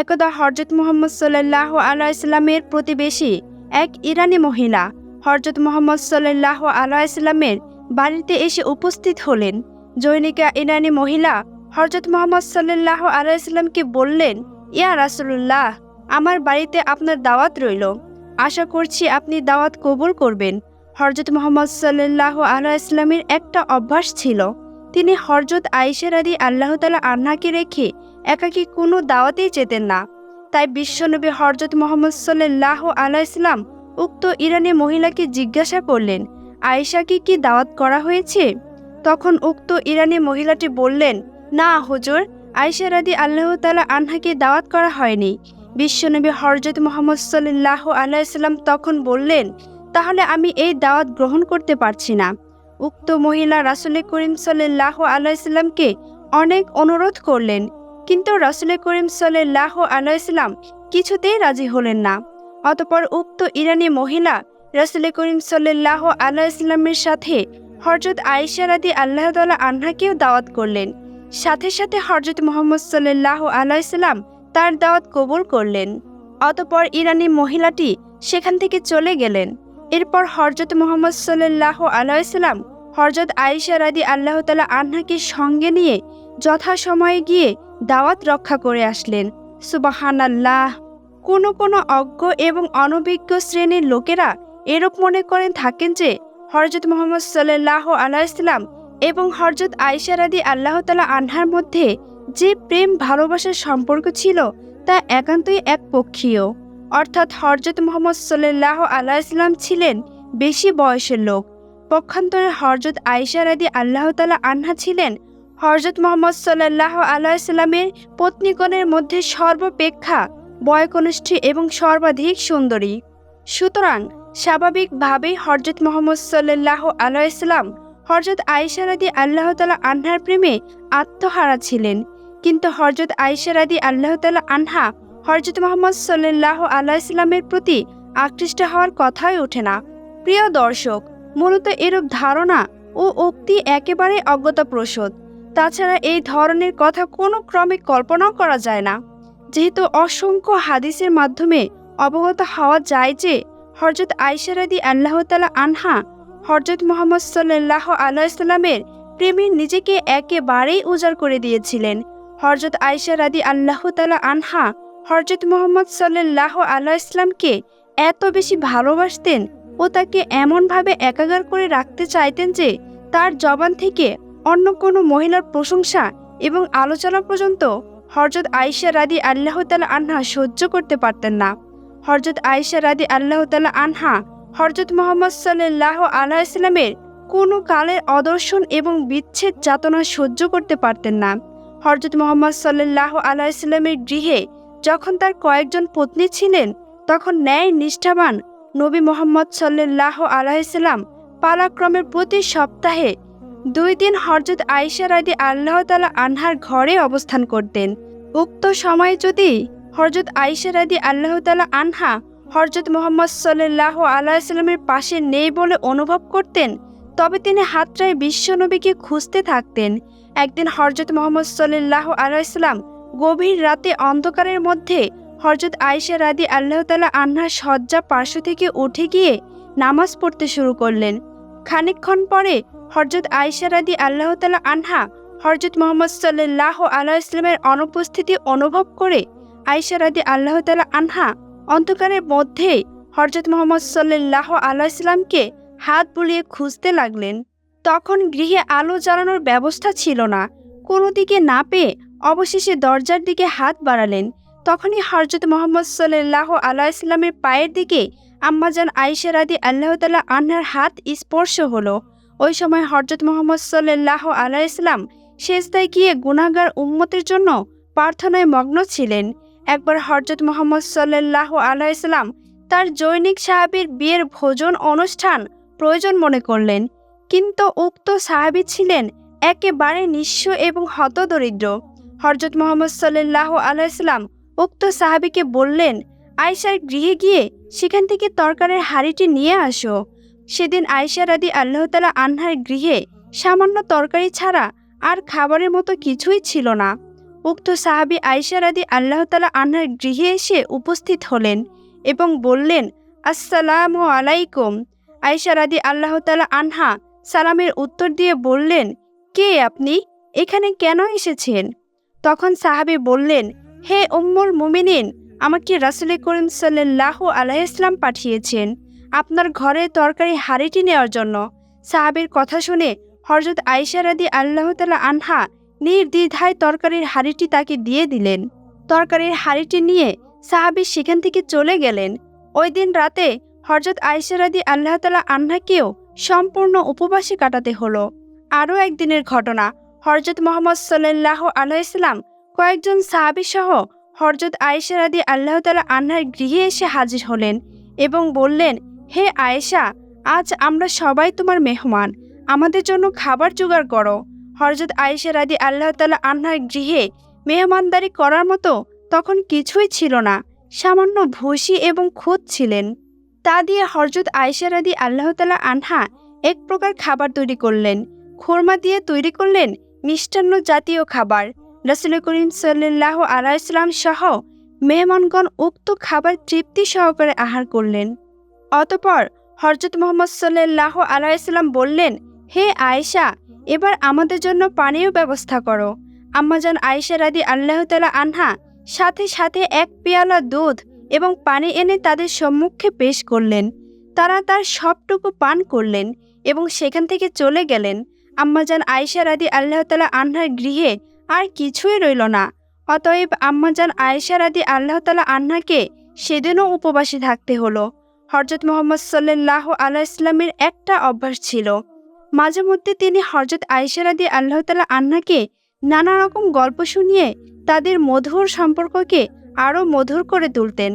একদা হরজত মোহাম্মদ সাল্লাহ আলাইসাল্লামের প্রতিবেশী এক ইরানি মহিলা হরজত মোহাম্মদ সাল্লাহ আলাইসাল্লামের বাড়িতে এসে উপস্থিত হলেন। জৈনিকা ইরানি মহিলা হরজত মোহাম্মদ সাল্লাহ আলাইসাল্লামকে বললেন, ইয়া রাসুল্লাহ আমার বাড়িতে আপনার দাওয়াত রইল। আশা করছি আপনি দাওয়াত কবুল করবেন। হরজত মোহাম্মদ সাল্লাহ আলাইসলামের একটা অভ্যাস ছিল। তিনি হরজত আইসার আদি আল্লাহ তালা আন্নাকে রেখে একাকি কোনো দাওয়াতেই যেতেন না। তাই বিশ্বনবী হরজত মোহাম্মদ সাল্লাহ আলাইসলাম উক্ত ইরানি মহিলাকে জিজ্ঞাসা করলেন, আয়েশাকে কি দাওয়াত করা হয়েছে? তখন উক্ত ইরানি মহিলাটি বললেন, না হুজুর, আয়েশা রাদি আল্লাহ তালা আনহাকে দাওয়াত করা হয়নি। বিশ্বনবী হরজত মোহাম্মদ সাল্লাহ আলাইসাল্লাম তখন বললেন, তাহলে আমি এই দাওয়াত গ্রহণ করতে পারছি না। উক্ত মহিলা রাসুল করিম সাল্লাহ আলাইসাল্লামকে অনেক অনুরোধ করলেন কিন্তু রাসুল করিম সাল্লাহ আলাইসাল্লাম কিছুতেই রাজি হলেন না। অতপর উক্ত ইরানি মহিলা রাসুল করিম সাল্লাহ আলাইসাল্লামের সাথে হরজত আয়েশা রাদি আল্লাহ তালা আহ্নাকেও দাওয়াত করলেন। সাথে সাথে হরজত মোহাম্মদ সাল্লাহ আলাইসাল্লাম তার দাওয়াত কবুল করলেন। অতপর ইরানি মহিলাটি সেখান থেকে চলে গেলেন। এরপর হরজত মোহাম্মদ সাল্লাহ আলাইসাল্লাম হরজত আয়েশা রাদি আল্লাহ তালা আহ্নাকে সঙ্গে নিয়ে যথাসময়ে গিয়ে দাওয়াত রক্ষা করে আসলেন। সুবাহান আল্লাহ কোনো কোনো অজ্ঞ এবং অনভিজ্ঞ শ্রেণির লোকেরা এরূপ মনে করেন থাকেন যে হরজত মোহাম্মদ সাল্লাহ আলাইসাল্লাম এবং হরজত আয়েশা রাদি আল্লাহ তালা আনহার মধ্যে যে প্রেম ভালোবাসার সম্পর্ক ছিল তা একান্তই একপক্ষীয়। অর্থাৎ হরজত মোহাম্মদ সাল্লাহ আলাইসলাম ছিলেন বেশি বয়সের লোক। পক্ষান্তরে হরজত আয়েশা রাদি আল্লাহ তালা আনহা ছিলেন হরজত মোহাম্মদ সাল্লাহ আলাইসাল্লামের পত্নীগণের মধ্যে সর্বাপেক্ষা বয়কনিষ্ঠী এবং সর্বাধিক সুন্দরী। সুতরাং স্বাভাবিকভাবেই হরজত মোহাম্মদ সাল্লাহ আলাইসাল্লাম হরজত আয়েশা রাদি আল্লাহ তালা আনহার প্রেমে আত্মহারা ছিলেন। কিন্তু হরজত আয়েশা রাদি আল্লাহ তালা আনহা হরজত মোহাম্মদ সাল্লাহ আলাইসাল্লামের প্রতি আকৃষ্ট হওয়ার কথাই ওঠে না। প্রিয় দর্শক, মূলত এরূপ ধারণা ও উক্তি একেবারে অজ্ঞতাপ্রসূত তাছাড়া এই ধরনের কথা কোনো ক্রমে কল্পনাও করা যায় না। যেহেতু অসংখ্য হাদিসের মাধ্যমে অবগত হওয়া যায় যে হরজত আইসারাদি আল্লাহ তালা আনহা হরজত মোহাম্মদ সাল্লাহ আলাইসাল্লামের প্রেমে নিজেকে একেবারেই উজাড় করে দিয়েছিলেন। হরজত আয়সা রাদি আল্লাহ তালা আনহা হরজত মোহাম্মদ সাল্লাহ আলাইসলামকে এত বেশি ভালোবাসতেন ও তাকে এমনভাবে একাগার করে রাখতে চাইতেন যে, তার জবান থেকে অন্য কোনো মহিলার প্রশংসা এবং আলোচনা পর্যন্ত হরজত আয়েশা রাদি আল্লাহ তালা আনহা সহ্য করতে পারতেন না। হরজত আয়েশা রাদি আল্লাহ তালা আনহা হরজত মোহাম্মদ সাল্লাহ আল্লাহ ইসলামের কোনো কালের অদর্শন এবং বিচ্ছেদ যাতনা সহ্য করতে পারতেন না। হরজত মোহাম্মদ সাল্লাহ আল্লাহ ইসলামের গৃহে যখন তার কয়েকজন পত্নী ছিলেন, তখন ন্যায় নিষ্ঠাবান নবী মোহাম্মদ সাল্লাহ আলাইসাল্লাম পালাক্রমের প্রতি সপ্তাহে দুই দিন হরজত আয়েশা রাদি আল্লাহ তালা আনহার ঘরে অবস্থান করতেন। উক্ত সময়ে যদি হরজত আয়েশা রাদি আল্লাহ তালা আনহা হরজত মোহাম্মদ সাল্লাহ আলাইসাল্লামের পাশে নেই বলে অনুভব করতেন, তবে তিনি হাতটায় বিশ্বনবীকে খুঁজতে থাকতেন। একদিন হরজত মোহাম্মদ সাল্লাহ আলাইসাল্লাম গভীর রাতে অন্ধকারের মধ্যে হরজত আয়েশা রাদি আল্লাহ তালা আনহার শয্যা পার্শ্ব থেকে উঠে গিয়ে নামাজ পড়তে শুরু করলেন। খানিকক্ষণ পরে হরজত আয়েশা রাদি আল্লাহ তালা আনহা হরজত মোহাম্মদ সাল্লাহ আল্লাহ ইসলামের অনুপস্থিতি অনুভব করে আয়েশা রাদি আল্লাহ তালা আনহা অন্ধকারের মধ্যে হরজত মোহাম্মদ সাল্লাহ আল্লাহ ইসলামকে হাত বুলিয়ে খুঁজতে লাগলেন। তখন গৃহে আলো জ্বালানোর ব্যবস্থা ছিল না। কোনো দিকে না পেয়ে অবশেষে দরজার দিকে হাত বাড়ালেন। তখনই হরজত মোহাম্মদ সাল্লাহ আল্লাহ ইসলামের পায়ের দিকে আম্মাজান আয়েশা রাদি আল্লাহ তালা আন্নার হাত স্পর্শ হলো। ওই সময় হরজত মোহাম্মদ সাল্লাহ আল্লাহ ইসলাম শেষদায় গিয়ে গুনাগার উম্মতের জন্য প্রার্থনায় মগ্ন ছিলেন। একবার হরজত মোহাম্মদ সাল্লাহ আল্লাহ ইসলাম তার জৈনিক সাহাবির বিয়ের ভোজন অনুষ্ঠান প্রয়োজন মনে করলেন। কিন্তু উক্ত সাহাবি ছিলেন একেবারে নিঃস্ব এবং হতদরিদ্র। হরজত মোহাম্মদ সাল্লাহ আলাইসাল্লাম উক্ত সাহাবিকে বললেন আয়সার গৃহে গিয়ে সেখান থেকে তরকারের হাড়িটি নিয়ে আসো। সেদিন আয়সা রাদি আল্লাহ তালা আনহার গৃহে সামান্য তরকারি ছাড়া আর খাবারের মতো কিছুই ছিল না। উক্ত সাহাবি আয়সা রাদি আল্লাহ তালা আনহার গৃহে এসে উপস্থিত হলেন এবং বললেন, আসসালামু আলাইকুম। আয়সা রাদি আল্লাহ তালা আনহা সালামের উত্তর দিয়ে বললেন, কে আপনি? এখানে কেন এসেছেন? তখন সাহাবি বললেন, হে উম্মুল মুমিনিন, আমাকে রাসুল করিম সাল্লাহ আলাইসলাম পাঠিয়েছেন। আপনার ঘরে তরকারি হাড়িটি নেওয়ার জন্য। সাহাবির কথা শুনে হরজত আয়সা রাদি আল্লাহ তালা আনহা নির্দ্বিধায় তরকারির হাড়িটি তাকে দিয়ে দিলেন। তরকারির হাড়িটি নিয়ে সাহাবি সেখান থেকে চলে গেলেন। ওই দিন রাতে হরজত আয়সা রাদি আল্লাহ তালা সম্পূর্ণ উপবাসে কাটাতে হলো। আরও একদিনের ঘটনা হরজত মোহাম্মদ সাল্লাহ আলাইসাল্লাম কয়েকজন সাহাবি সহ হরজত আয়েশা রাদি আল্লাহ তালা আন্নার গৃহে এসে হাজির হলেন এবং বললেন হে আয়েশা, আজ আমরা সবাই তোমার মেহমান। আমাদের জন্য খাবার জোগাড় করো। হরজত আয়েশা রাদি আল্লাহ তালা আন্নার গৃহে মেহমানদারি করার মতো তখন কিছুই ছিল না। সামান্য ভুসি এবং খুদ ছিলেন। তা দিয়ে হরজত আয়েশা রাদি আল্লাহ তালা আনহা এক প্রকার খাবার তৈরি করলেন। খোরমা দিয়ে তৈরি করলেন মিষ্টান্ন জাতীয় খাবার। রসুল করিম সাল্লাহ আলাইসলাম সহ মেহমানগণ উক্ত খাবার তৃপ্তি সহকারে আহার করলেন। অতপর হরজত মোহাম্মদ সাল্লাহ আলাইসাল্লাম বললেন, হে আয়েশা, এবার আমাদের জন্য পানীয় ব্যবস্থা করো। আম্মাজান আয়েশা রাদি আল্লাহ তালা আনহা সাথে সাথে এক পেয়ালা দুধ এবং পানি এনে তাদের সম্মুখে পেশ করলেন। তারা তার সবটুকু পান করলেন এবং সেখান থেকে চলে গেলেন। আম্মাজান আয়েশা রাদি আল্লাহ তালা আনহার গৃহে আর কিছুই রইল না। অতএব আম্মাজান আয়েশা রাদি আল্লাহ তালা সেদিনও উপবাসী থাকতে হলো। হরজত মোহাম্মদ সাল্লাহ আল্লাহ ইসলামের একটা অভ্যাস ছিল। মাঝে মধ্যে তিনি হরজত আয়েশা রাদি আল্লাহ তালা আন্নাকে নানা রকম গল্প শুনিয়ে তাদের মধুর সম্পর্ককে আরও মধুর করে তুলতেন।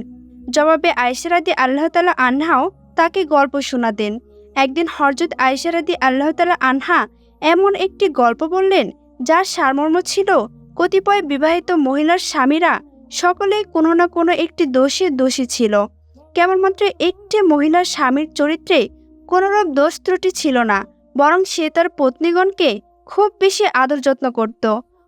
জবাবে আয়েশা রাদি আল্লাহ তালা আনহাও তাকে গল্প শোনাতেন। একদিন হরজত আয়েশা রাদি আল্লাহ তালা আনহা এমন একটি গল্প বললেন, যার সারমর্ম ছিল, কতিপয় বিবাহিত মহিলার স্বামীরা সকলে কোনো না কোনো একটি দোষে দোষী ছিল। কেবলমাত্র একটি মহিলার স্বামীর চরিত্রে কোনোরূপ দোষ ত্রুটি ছিল না, বরং সে তার পত্নীগণকে খুব বেশি আদর যত্ন করত।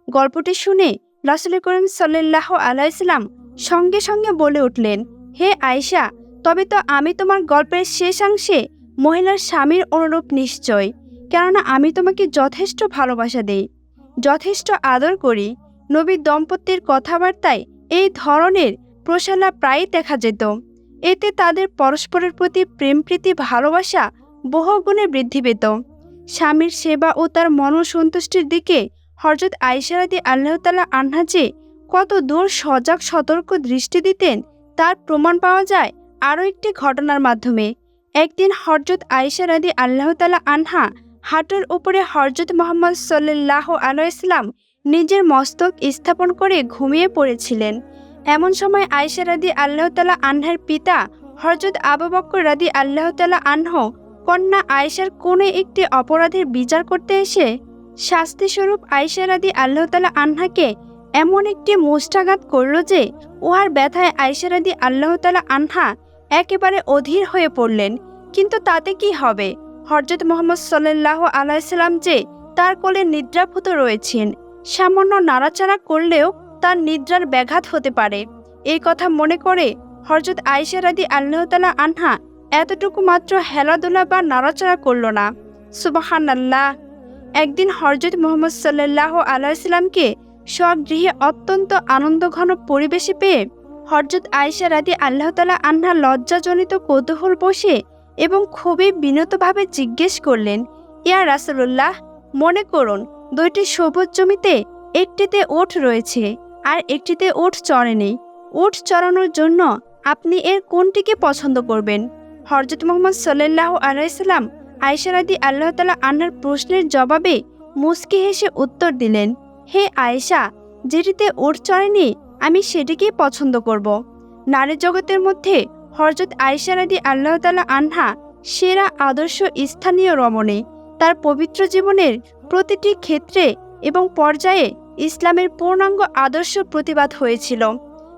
গল্পটি শুনে রাসুল করিম সাল্লাহ আলাইসাল্লাম সঙ্গে সঙ্গে বলে উঠলেন, হে আয়শা, তবে তো আমি তোমার গল্পের শেষাংশে মহিলার স্বামীর অনুরূপ নিশ্চয়, কেননা আমি তোমাকে যথেষ্ট ভালোবাসা দেই। যথেষ্ট আদর করি। নবী দম্পতির কথাবার্তায় এই ধরনের প্রশালা প্রায়ই দেখা যেত। এতে তাদের পরস্পরের প্রতি প্রেমপ্রীতি ভালোবাসা বহুগুণে বৃদ্ধি পেত। স্বামীর সেবা ও তার মনসন্তুষ্টির দিকে হরজত আইসারাদি আল্লাহ তালা আন্না যে কত দূর সজাগ, সতর্ক দৃষ্টি দিতেন, তার প্রমাণ পাওয়া যায় আরও একটি ঘটনার মাধ্যমে। একদিন হরজত আয়েশা রাদি আল্লাহ তালা আনহা হাঁটুর উপরে হরজত মোহাম্মদ সাল্লাহ আলাইসলাম নিজের মস্তক স্থাপন করে ঘুমিয়ে পড়েছিলেন। এমন সময় আয়েশা রাদি আল্লাহ তালা আনহার পিতা হরজত আবু বক্কর রাদি আল্লাহ তালা আনহ কন্যা আয়েশার কোনো একটি অপরাধের বিচার করতে এসে শাস্তিস্বরূপ আয়েশা রাদি আল্লাহ তালা আনহাকে এমন একটি মুষ্টাঘাত করল যে উহার ব্যথায় আয়েশা রাদি আল্লাহ তালা আনহা একেবারে অধীর হয়ে পড়লেন। কিন্তু তাতে কি হবে? হরজত মোহাম্মদ সাল্লাহ আলাইসাল্লাম যে তার কোলে নিদ্রাভূত রয়েছেন, সামান্য নাড়াচাড়া করলেও তার নিদ্রার ব্যাঘাত হতে পারে। এই কথা মনে করে হরজত আয়েশা রাদি আল্লাহতালা আনহা এতটুকু মাত্র হেলাদোলা বা নাড়াচাড়া করল না। সুবাহান আল্লাহ একদিন হরজত মোহাম্মদ সাল্লাহ আলাইসাল্লামকে স্বগৃহে অত্যন্ত আনন্দঘন পরিবেশে পেয়ে হরজত আয়েশা রাদি আল্লাহ তালা আন্না লজ্জাজনিত কৌতূহল বসে এবং খুবই বিনতভাবে জিজ্ঞেস করলেন, ইয়া রাসুল্লাহ মনে করুন, দুইটি সবুজ জমিতে একটিতে ওঠ রয়েছে। আর একটিতে ওঠ চড়েনি ওঠ চড়ানোর জন্য আপনি এর কোনটিকে পছন্দ করবেন? হরজত মোহাম্মদ সাল্লাহ আলাইসাল্লাম আয়েশারাদি আল্লাহ তালা আন্নার প্রশ্নের জবাবে মুস্কি হেসে উত্তর দিলেন, হে আয়েশা, যেটিতে ওঠ চড়েনি আমি সেটিকেই পছন্দ করব। নারী জগতের মধ্যে হরজত আয়েশারাদি আল্লাহ তালা আনহা সেরা আদর্শ স্থানীয় রমণী। তার পবিত্র জীবনের প্রতিটি ক্ষেত্রে এবং পর্যায়ে ইসলামের পূর্ণাঙ্গ আদর্শ প্রতিবাদ হয়েছিল।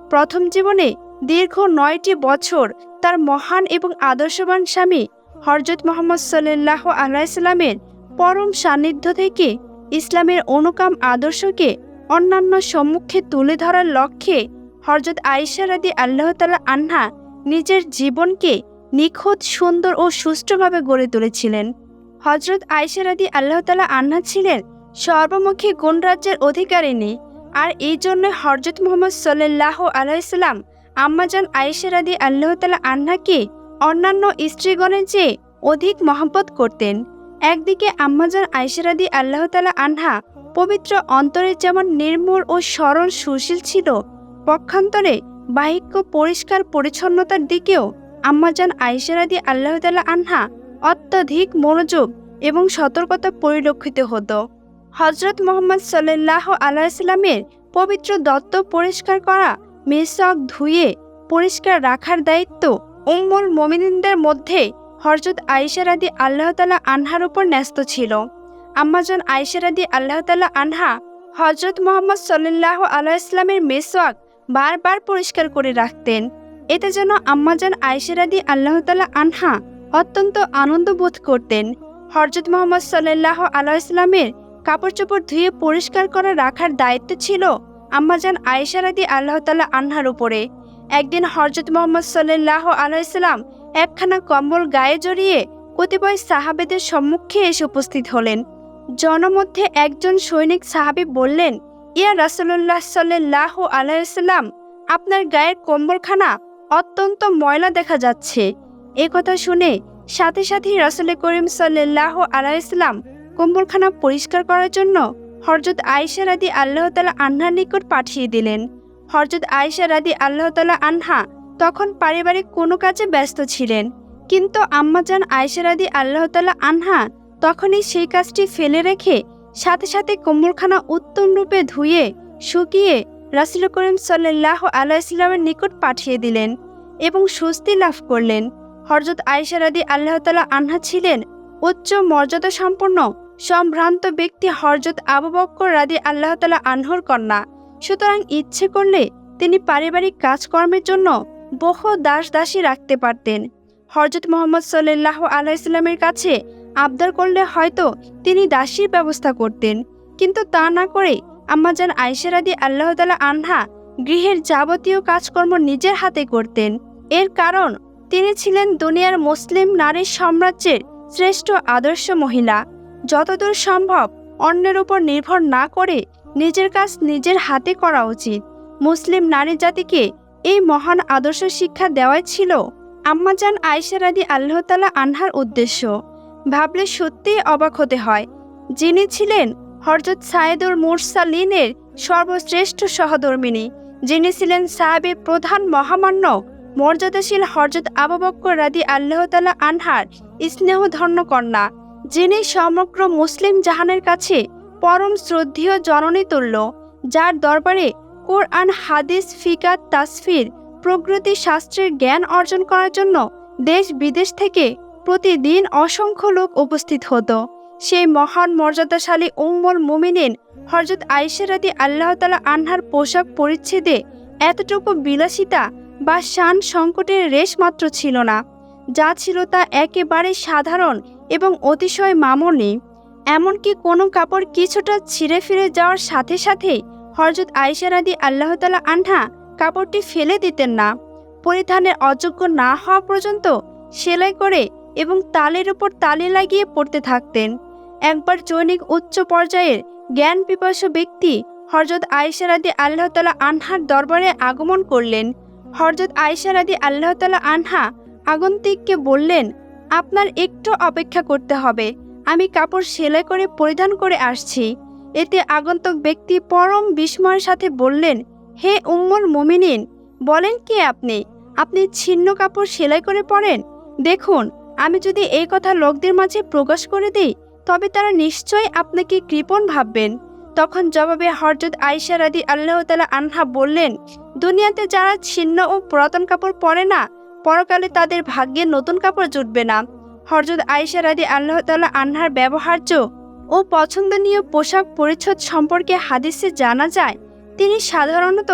প্রথম জীবনে দীর্ঘ নয়টি বছর তার মহান এবং আদর্শবান স্বামী হরজত মোহাম্মদ সাল্লাহ আলাইসাল্লামের পরম সান্নিধ্য থেকে ইসলামের অনুকাম আদর্শকে অন্যান্য সম্মুখে তুলে ধরার লক্ষ্যে হরজত আয়েশা রাদি আল্লাহ তালা আন্হা নিজের জীবনকে নিখুঁত, সুন্দর ও সুষ্ঠুভাবে গড়ে তুলেছিলেন। হজরত আয়েশা রাদি আল্লাহ তালা ছিলেন সর্বমুখী গুণরাজ্যের অধিকারিণী আর এই জন্য হরজত মোহাম্মদ সাল্লাহ আলাইসাল্লাম আম্মাজান আয়েশা রাদি আল্লাহ তালা আন্নাকে অন্যান্য স্ত্রীগণের চেয়ে অধিক মহব্বত করতেন। একদিকে আম্মাজান আয়েশা রাদি আল্লাহ তালা আনহা পবিত্র অন্তরে যেমন নির্মূল ও সরল সুশীল ছিল, পক্ষান্তরে বাহিক্য পরিষ্কার পরিচ্ছন্নতার দিকেও আম্মাজান আয়েশা রাদি আল্লাহ তালা আনহা অত্যধিক মনোযোগ এবং সতর্কতা পরিলক্ষিত হতো। হজরত মোহাম্মদ সাল্লাহ আলাইসাল্লামের পবিত্র দত্ত পরিষ্কার করা, মেসক ধুয়ে পরিষ্কার রাখার দায়িত্ব উম্মুল মোমিনদের মধ্যে হরজত আয়েশারাদি আল্লাহ তালা আনহার উপর ন্যস্ত ছিল। আম্মাজন আয়েশারাদি আল্লাহ তালা আনহা হজরত মোহাম্মদ সাল্লাহ আলাইসলামের মেসওয়াক বারবার পরিষ্কার করে রাখতেন। এতে যেন আম্মাজান আয়েশারাদি আল্লাহ তালা আনহা অত্যন্ত আনন্দ বোধ করতেন। হরজত মোহাম্মদ সাল্লাহ আলাইসলামের কাপড় চোপড় ধুয়ে পরিষ্কার করে রাখার দায়িত্ব ছিল আম্মাজান আয়েশারাদি আল্লাহ তালা আনহার উপরে। একদিন হরজত মোহাম্মদ সাল্লাহ আলাইসাল্লাম একখানা কম্বল গায়ে জড়িয়ে কতিপয় সাহাবেদের সম্মুখে এসে উপস্থিত হলেন। জনমধ্যে একজন সৈনিক সাহাবি বললেন, ইয়া রাসুল্লাহ সাল্লাহ আলাইসাল্লাম আপনার গায়ের কম্বলখানা অত্যন্ত ময়লা দেখা যাচ্ছে। এ কথা শুনে সাথে সাথেই রাসুল করিম সাল্লাহ আলাইসাল্লাম কম্বলখানা পরিষ্কার করার জন্য হরজত আয়েশা রাদি আল্লাহ তালা আনহার নিকট পাঠিয়ে দিলেন। হরজত আয়েশা রাদি আল্লাহ তালা আনহা তখন পারিবারিক কোনো কাজে ব্যস্ত ছিলেন। কিন্তু আম্মাজান আয়েশা রাদি আল্লাহ তালা আনহা তখনই সেই কাজটি ফেলে রেখে সাথে সাথে কম্বলখানা উত্তম রূপে ধুয়ে, শুকিয়ে রাসুল করিম সাল্লাহ আলাইসাল্লামের নিকট পাঠিয়ে দিলেন এবং স্বস্তি লাভ করলেন। হরজত আয়েশা রাদি আল্লাহ তালা আনহা ছিলেন উচ্চ মর্যাদা সম্পন্ন সম্ভ্রান্ত ব্যক্তি হরজত আবু বক্কর রাদি আল্লাহ তালা আনহর কন্যা। সুতরাং ইচ্ছে করলে তিনি পারিবারিক কাজকর্মের জন্য বহু দাস দাসী রাখতে পারতেন। হরজত মোহাম্মদ সাল্লাহ আলাইস্লামের কাছে আবদার করলে হয়তো তিনি দাসীর ব্যবস্থা করতেন। কিন্তু তা না করে আম্মাজান আইসারাদি আল্লাহ তালা আনহা গৃহের যাবতীয় কাজকর্ম নিজের হাতে করতেন। এর কারণ তিনি ছিলেন দুনিয়ার মুসলিম নারী সাম্রাজ্যের শ্রেষ্ঠ আদর্শ মহিলা। যতদূর সম্ভব অন্যের উপর নির্ভর না করে নিজের কাজ নিজের হাতে করা উচিত। মুসলিম নারী জাতিকে এই মহান আদর্শ শিক্ষা দেওয়াই ছিল আম্মাজান আয়সারাদি আল্লাহ তালা আনহার উদ্দেশ্য। ভাবলে সত্যিই অবাক হতে হয়। যিনি ছিলেন হরজত সায়েদুল মুরসালিনের সর্বশ্রেষ্ঠ সহধর্মিনী, যিনি ছিলেন সাহাবে প্রধান মহামান্য মর্যাদাশীল হরজত আবু বক্কর রাদি আল্লাহ তালা আনহার স্নেহধন্য কন্যা। যিনি সমগ্র মুসলিম জাহানের কাছে পরম শ্রদ্ধেয় জননী তুল্য, যার দরবারে কোরআন, হাদিস ফিকাত তাসফির, প্রকৃতি শাস্ত্রের জ্ঞান অর্জন করার জন্য দেশ বিদেশ থেকে প্রতিদিন অসংখ্য লোক উপস্থিত হতো। সেই মহান মর্যাদাশালী উম্মল মুমিনিন হরজত আইসেরাদি আল্লাহ তালা আনহার পোশাক পরিচ্ছেদে এতটুকু বিলাসিতা বা শান সংকটের রেশ মাত্র ছিল না। যা ছিল তা একেবারে সাধারণ এবং অতিশয় মামনি, এমনকি কোনো কাপড় কিছুটা ছিঁড়ে ফিরে যাওয়ার সাথে সাথেই হরজত আইসারাদি আল্লাহ তালা আনহা কাপড়টি ফেলে দিতেন না। পরিধানের অযোগ্য না হওয়া পর্যন্ত সেলাই করে এবং তালের উপর তালে লাগিয়ে পড়তে থাকতেন। একবার জৈনিক উচ্চ পর্যায়ের জ্ঞান পিপাসু ব্যক্তি হরজত আয়েশারাদি আল্লাহ তালা আনহার দরবারে আগমন করলেন। হরজত আয়েশারাদি আল্লাহ তালা আনহা আগন্তিককে বললেন আপনার একটু অপেক্ষা করতে হবে। আমি কাপড় সেলাই করে পরিধান করে আসছি। এতে আগন্তুক ব্যক্তি পরম বিস্ময়ের সাথে বললেন, হে উম্মর মুমিনিন, বলেন কে আপনি? আপনি ছিন্ন কাপড় সেলাই করে পরেন? দেখুন, আমি যদি এই কথা লোকদের মাঝে প্রকাশ করে দিই, তবে তারা নিশ্চয়ই আপনাকে কৃপণ ভাববেন। তখন জবাবে হরজত আয়েশা রাদি আল্লাহ তালা আনহা বললেন, দুনিয়াতে যারা ছিন্ন ও পুরাতন কাপড় পরে না পরকালে তাদের ভাগ্যে নতুন কাপড় জুটবে না। হরজত আয়েশা রাদি আল্লাহ তালা আনহার ব্যবহার্য ও পছন্দনীয় পোশাক পরিচ্ছদ সম্পর্কে হাদিসে জানা যায়, তিনি সাধারণত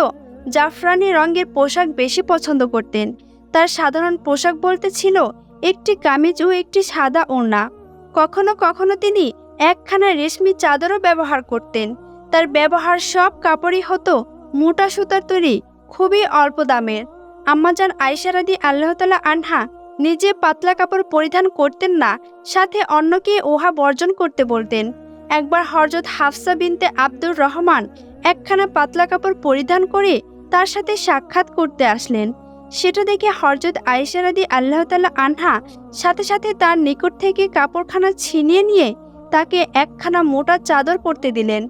জাফরানি রঙের পোশাক বেশি পছন্দ করতেন। তার সাধারণ পোশাক বলতে ছিল একটি কামিজ ও একটি সাদা ওড়না। কখনো কখনো তিনি একখানা রেশমি চাদরও ব্যবহার করতেন। তার ব্যবহার সব কাপড়ই হতো মোটা সুতার তৈরি, খুবই অল্প দামের। আম্মাজান আয়সারাদি আল্লাহ তালা আনহা নিজে পাতলা কাপড় পরিধান করতেন না, সাথে অন্যকে ওহা বর্জন করতে বলতেন। একবার হরজত হাফসা বিনতে আব্দুর রহমান একখানা পাতলা কাপড় পরিধান করে তার সাথে সাক্ষাৎ করতে আসলেন। সেটা দেখে হরজত আয়েশারাদি আল্লাহ তালা আনহা সাথে সাথে তার নিকট থেকে কাপড়খানা ছিনিয়ে নিয়ে তাকে একখানা মোটা চাদর পরতে দিলেন।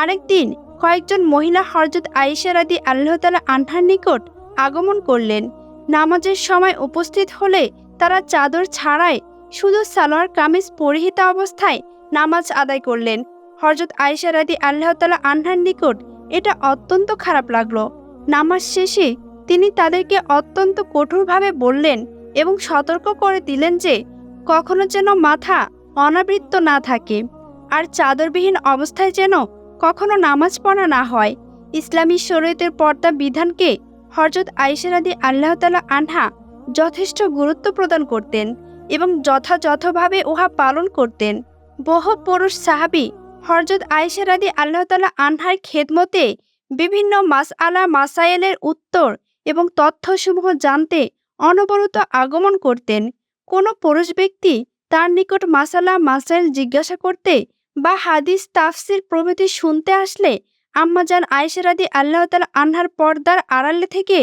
আরেকদিন কয়েকজন মহিলা হরজত আয়েশারাদি আল্লাহ তালা আনহার নিকট আগমন করলেন। নামাজের সময় উপস্থিত হলে তারা চাদর ছাড়াই শুধু সালোয়ার কামিজ পরিহিত অবস্থায় নামাজ আদায় করলেন। হরজত আয়েশা রাদি আল্লাহ তালা আনহার নিকট এটা অত্যন্ত খারাপ লাগল। নামাজ শেষে তিনি তাদেরকে অত্যন্ত কঠোরভাবে বললেন এবং সতর্ক করে দিলেন যে কখনো যেন মাথা অনাবৃত্ত না থাকে আর চাদরবিহীন অবস্থায় যেন কখনো নামাজ পড়া না হয়। ইসলামী শরীয়তের পর্দা বিধানকে হরজত আইসারাদি আল্লাহ তালা আনহা যথেষ্ট গুরুত্ব প্রদান করতেন এবং যথাযথভাবে উহা পালন করতেন। বহু পুরুষ সাহাবি হরজত আইসারাদি আল্লাহ তালা আনহার খেদমতে বিভিন্ন মাস আলা মাসাইলের উত্তর এবং তথ্যসমূহ জানতে অনবরত আগমন করতেন। কোনো পুরুষ ব্যক্তি তার নিকট মাসালা মাসাইল জিজ্ঞাসা করতে বা হাদিস, তাফসির প্রভৃতি শুনতে আসলে আম্মাজান আয়েশারাদি আল্লাহ তালা আনহার পর্দার আড়ালে থেকে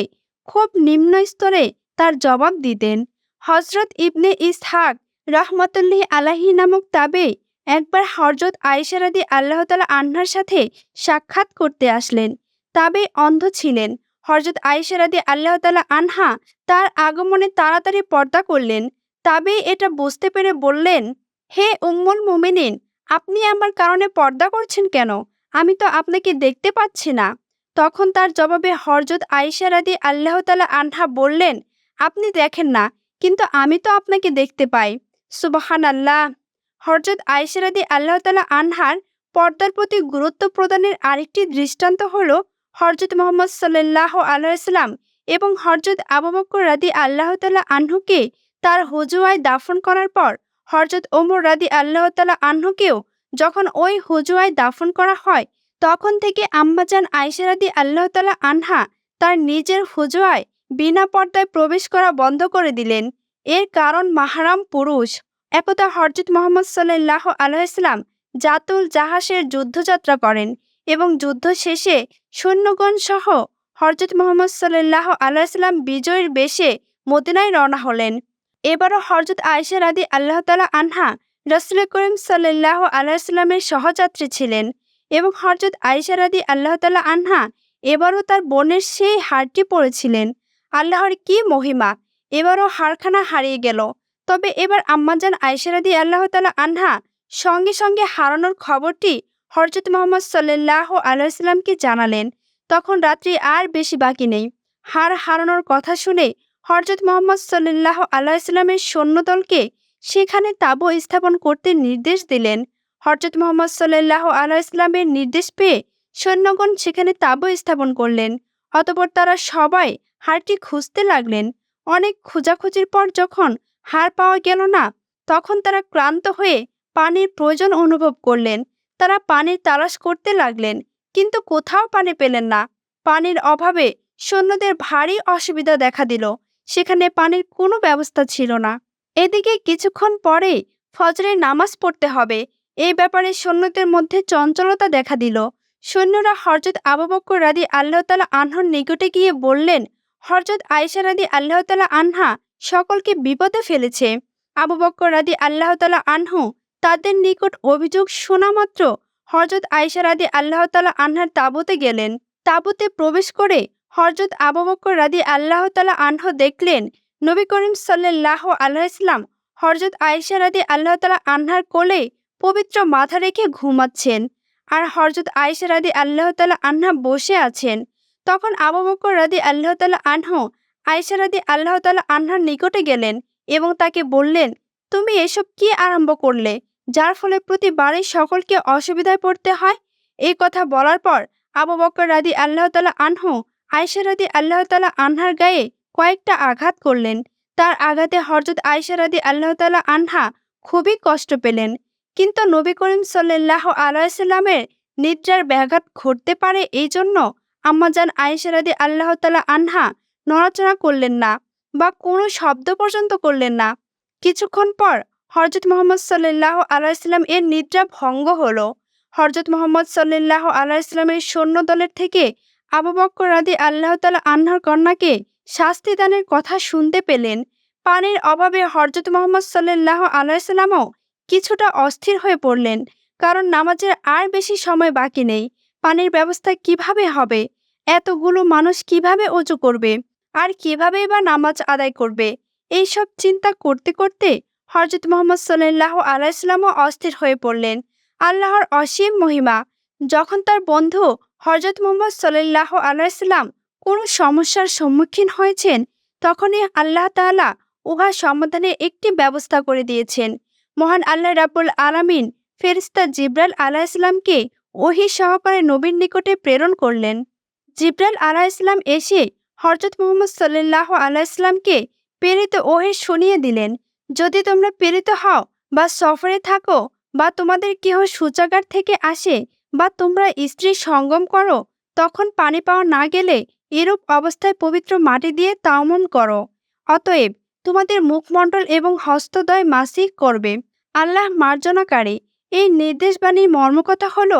খুব নিম্ন স্তরে তার জবাব দিতেন। হজরত ইবনে ইসহাক রহমতুল্লাহ আলাহি নামক তাবে একবার হজরত আয়েশারাদি আল্লাহ তালা আনহার সাথে সাক্ষাৎ করতে আসলেন। তাবে অন্ধ ছিলেন। হজরত আয়েশারাদি আল্লাহ তালা আনহা তার আগমনে তাড়াতাড়ি পর্দা করলেন। তবে এটা বুঝতে পেরে বললেন, হে উম্মুল মুমিনিন, আপনি আমার কারণে পর্দা করছেন কেন? আমি তো আপনাকে দেখতে পাচ্ছি না। তখন তার জবাবে হরজত আয়েশারাদি আল্লাহ তালা আনহা বললেন, আপনি দেখেন না, কিন্তু আমি তো আপনাকে দেখতে পাই। সুবাহান আল্লাহ হরজত আয়েশারাদি আল্লাহ তালা আনহার পর্দার প্রতি গুরুত্ব প্রদানের আরেকটি দৃষ্টান্ত হল হরজত মোহাম্মদ সাল্লাহ আল্লাহাম এবং হরজত আবু বকর রাদি আল্লাহ তালা আনহুকে তার হজুয়ায় দাফন করার পর হরজত ওমর রাদি আল্লাহ তালা আনহুকেও যখন ওই হুজুয়ায় দাফন করা হয়, তখন থেকে আম্মাজান আয়সারাদি আল্লাহ তালা আনহা তার নিজের হুজুয়ায় বিনা পর্দায় প্রবেশ করা বন্ধ করে দিলেন। এর কারণ মাহারাম পুরুষ। একদা হরজত মোহাম্মদ সাল্লাহ আলাইসলাম জাতুল জাহাসের যুদ্ধযাত্রা করেন এবং যুদ্ধ শেষে সৈন্যগণ সহ হরজত মোহাম্মদ সাল্লাহ আলাইসলাম বিজয়ের বেশে মদিনায় রওনা হলেন। এবারও হরজত আয়সা আদি আল্লাহ তালা আনহা রসুল করিম সাল্লাহ আলাইস্লামের সহযাত্রী ছিলেন এবং হরজত আয়সা রাদি আল্লাহ তালা আনহা এবারও তার বোনের সেই হারটি পড়েছিলেন আল্লাহর কি মহিমা! এবারও হারখানা হারিয়ে গেল। তবে এবার আম্মাজান আয়সারাদি আল্লাহ তালা আনহা সঙ্গে সঙ্গে হারানোর খবরটি হরজত মোহাম্মদ সাল্লাহ আলাইসাল্লামকে জানালেন। তখন রাত্রি আর বেশি বাকি নেই। হার হারানোর কথা শুনে হরজত মোহাম্মদ সাল্লাহ আলাইসাল্লামের সৈন্যদলকে সেখানে তাবু স্থাপন করতে নির্দেশ দিলেন। হরজত মোহাম্মদ সাল্লাহ আলাইসলামের নির্দেশ পেয়ে সৈন্যগণ সেখানে তাবু স্থাপন করলেন। অতপর তারা সবাই হারটি খুঁজতে লাগলেন। অনেক খোঁজাখুঁজির পর যখন হার পাওয়া গেল না, তখন তারা ক্লান্ত হয়ে পানির প্রয়োজন অনুভব করলেন। তারা পানির তালাশ করতে লাগলেন, কিন্তু কোথাও পানি পেলেন না। পানির অভাবে সৈন্যদের ভারী অসুবিধা দেখা দিল। সেখানে পানির কোনো ব্যবস্থা ছিল না। এদিকে কিছুক্ষণ পরে ফজরের নামাজ পড়তে হবে। এই ব্যাপারে সৈন্যদের মধ্যে চঞ্চলতা দেখা দিল। সৈন্যরা হরজত আবু বক্কর রাদি আল্লাহ তালা আনহর নিকটে গিয়ে বললেন হরজত আয়েশা রাদি আল্লাহ তালা আনহা সকলকে বিপদে ফেলেছে। আবু বক্কর রাদি আল্লাহ তালা আনহু তাদের নিকট অভিযোগ শোনা মাত্র হরজত আয়েশা রাদি আল্লাহ তালা আনহার তাবুতে গেলেন। তাবুতে প্রবেশ করে হরজত আবু বক্কর রাদি আল্লাহ তালা আনহ দেখলেন নবী করিম সাল্লাহ আল্লাহ ইসলাম হরজত আয়েশা রাদি আল্লাহ তালা আনহার কোলে পবিত্র মাথা রেখে ঘুমাচ্ছেন আর হরজত আয়েশা রাদি আল্লাহ তালা আনহা বসে আছেন। তখন আবু বকর রাদি আল্লাহ তালা আনহ আয়েশা রাদি আল্লাহ তালা আনহার নিকটে গেলেন এবং তাকে বললেন, তুমি এসব কি আরম্ভ করলে যার ফলে প্রতিবারই সকলকে অসুবিধায় পড়তে হয়? এই কথা বলার পর আবু বকর রাদি আল্লাহ তালা আনহু আয়েশা রাদি আল্লাহ তালা আনহার গায়ে কয়েকটা আঘাত করলেন। তার আঘাতে হরজত আয়েশা রাদি আল্লাহ তালা আনহা খুবই কষ্ট পেলেন। কিন্তু নবী করিম সাল্লাহ আলাইসাল্লামের নিদ্রার ব্যাঘাত ঘটতে পারে এই জন্য আম্মাজান আয়েশারাদি আল্লাহ তালা আনহা নড়াচড়া করলেন না বা কোনো শব্দ পর্যন্ত করলেন না। কিছুক্ষণ পর হরজত মোহাম্মদ সাল্লাহ আলাইসাল্লাম এর নিদ্রা ভঙ্গ হলো। হরজত মোহাম্মদ সাল্লাহ আলাইসাল্লামের সৈন্য দলের থেকে আবু বক্কর রাদি আল্লাহ তালা আন্নার কন্যাকে শাস্তি দানের কথা শুনতে পেলেন। পানির অভাবে হরজত মোহাম্মদ সাল্লাহ আলাইসাল্লামও কিছুটা অস্থির হয়ে পড়লেন, কারণ নামাজের আর বেশি সময় বাকি নেই। পানির ব্যবস্থা কীভাবে হবে? এতগুলো মানুষ কীভাবে অজু করবে? আর কীভাবে বা নামাজ আদায় করবে? এইসব চিন্তা করতে করতে হরজত মোহাম্মদ সাল্লাহ আলাইসাল্লামও অস্থির হয়ে পড়লেন। আল্লাহর অসীম মহিমা। যখন তার বন্ধু হরজত মোহাম্মদ সাল্লাহ আলাইসাল্লাম কোনো সমস্যার সম্মুখীন হয়েছেন, তখনই আল্লাহ তাআলা উহা সমাধানের একটি ব্যবস্থা করে দিয়েছেন। মহান আল্লাহ রাবুল আলামিন ফেরিস্তা জিব্রাইল আলাইসাল্লামকে ওহি সহকারে নবীর নিকটে প্রেরণ করলেন। জিব্রাইল ইসলাম এসে হরজত মোহাম্মদ সাল্লাহ আলাইসাল্লামকে প্রেরিত ওহে শুনিয়ে দিলেন, যদি তোমরা প্রেরিত হও বা সফরে থাকো বা তোমাদের কেহ শৌচাগার থেকে আসে বা তোমরা স্ত্রী সঙ্গম করো তখন পানি পাওয়া না গেলে এরূপ অবস্থায় পবিত্র মাটি দিয়ে তাওমন করো। অতএব তোমাদের মুখমণ্ডল এবং হস্তদয় মাসিক করবে। আল্লাহ মার্জনাকারী, এই নির্দেশবাণীর মর্মকথা হল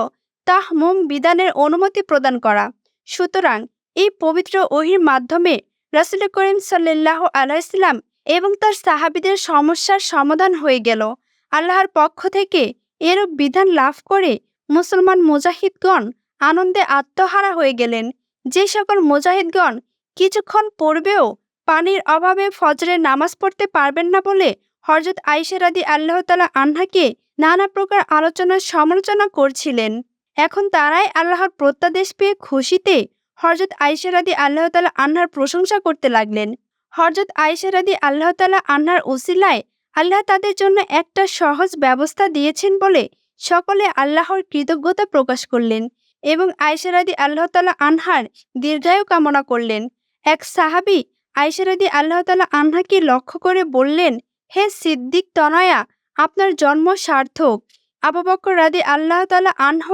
তাহ মোম বিধানের অনুমতি প্রদান করা। সুতরাং এই পবিত্র ওহির মাধ্যমে রাসুল করিম সাল্লাহ আলাইসাল্লাম এবং তার সাহাবিদের সমস্যার সমাধান হয়ে গেল। আল্লাহর পক্ষ থেকে এরূপ বিধান লাভ করে মুসলমান মুজাহিদগণ আনন্দে আত্মহারা হয়ে গেলেন। যে সকল মুজাহিদগণ কিছুক্ষণ পূর্বেও পানির অভাবে ফজরের নামাজ পড়তে পারবেন না বলে হরজত আইসেরাদি আল্লাহ তালা আহ্নাকে নানা প্রকার আলোচনার সমালোচনা করছিলেন। এখন তারাই আল্লাহর প্রত্যাদেশ পেয়ে খুশিতে হরজত আইসেরাদি আল্লাহ তালা আহ্নার প্রশংসা করতে লাগলেন। হরজত আইসেরাদি আল্লাহ তালা আহ্নার ওসিলায় আল্লাহ তাদের জন্য একটা সহজ ব্যবস্থা দিয়েছেন বলে সকলে আল্লাহর কৃতজ্ঞতা প্রকাশ করলেন। এবং আয়সারাদি আল্লাহ তালা আনহার দীর্ঘায়ু কামনা করলেন। এক সাহাবি আয়সারাদি আল্লাহ তালা আনহাকে লক্ষ্য করে বললেন, হে সিদ্দিক তনয়া, আপনার জন্ম সার্থক। আবু রাদি আল্লাহ আনহ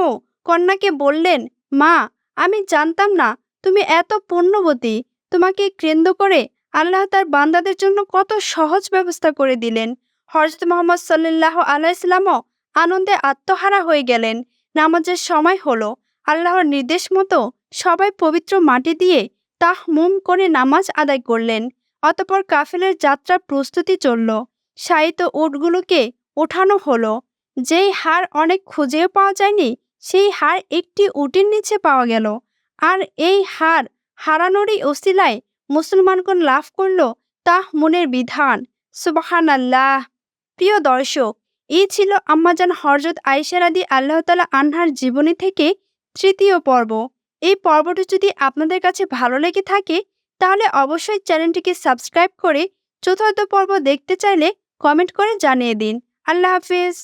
কন্যাকে বললেন, মা, আমি জানতাম না তুমি এত পুণ্যবতী তোমাকে কেন্দ্র করে আল্লাহ তার বান্দাদের জন্য কত সহজ ব্যবস্থা করে দিলেন। হরজত মোহাম্মদ সাল্লাহ আলাইসলামও আনন্দে আত্মহারা হয়ে গেলেন। নামাজের সময় হলো। আল্লাহর নির্দেশ মতো সবাই পবিত্র মাটি দিয়ে তাহ মুম করে নামাজ আদায় করলেন। অতপর কাফেলের যাত্রার প্রস্তুতি চলল। শায়িত উটগুলোকে ওঠানো হলো। যেই হার অনেক খুঁজেও পাওয়া যায়নি, সেই হার একটি উটের নিচে পাওয়া গেল। আর এই হার হারানোরই ওসিলায় মুসলমানগণ লাভ করল তাহ মনের বিধান। সুবাহান আল্লাহ প্রিয় দর্শক, এই ছিল আম্মাজান হরজত আইসারাদি আল্লাহ তালা আনহার জীবনী থেকে তৃতীয় পর্ব। এই পর্বটি যদি আপনাদের কাছে ভালো লেগে থাকে, তাহলে অবশ্যই চ্যানেলটিকে সাবস্ক্রাইব করে চতুর্থ পর্ব দেখতে চাইলে কমেন্ট করে জানিয়ে দিন। আল্লাহ হাফিজ।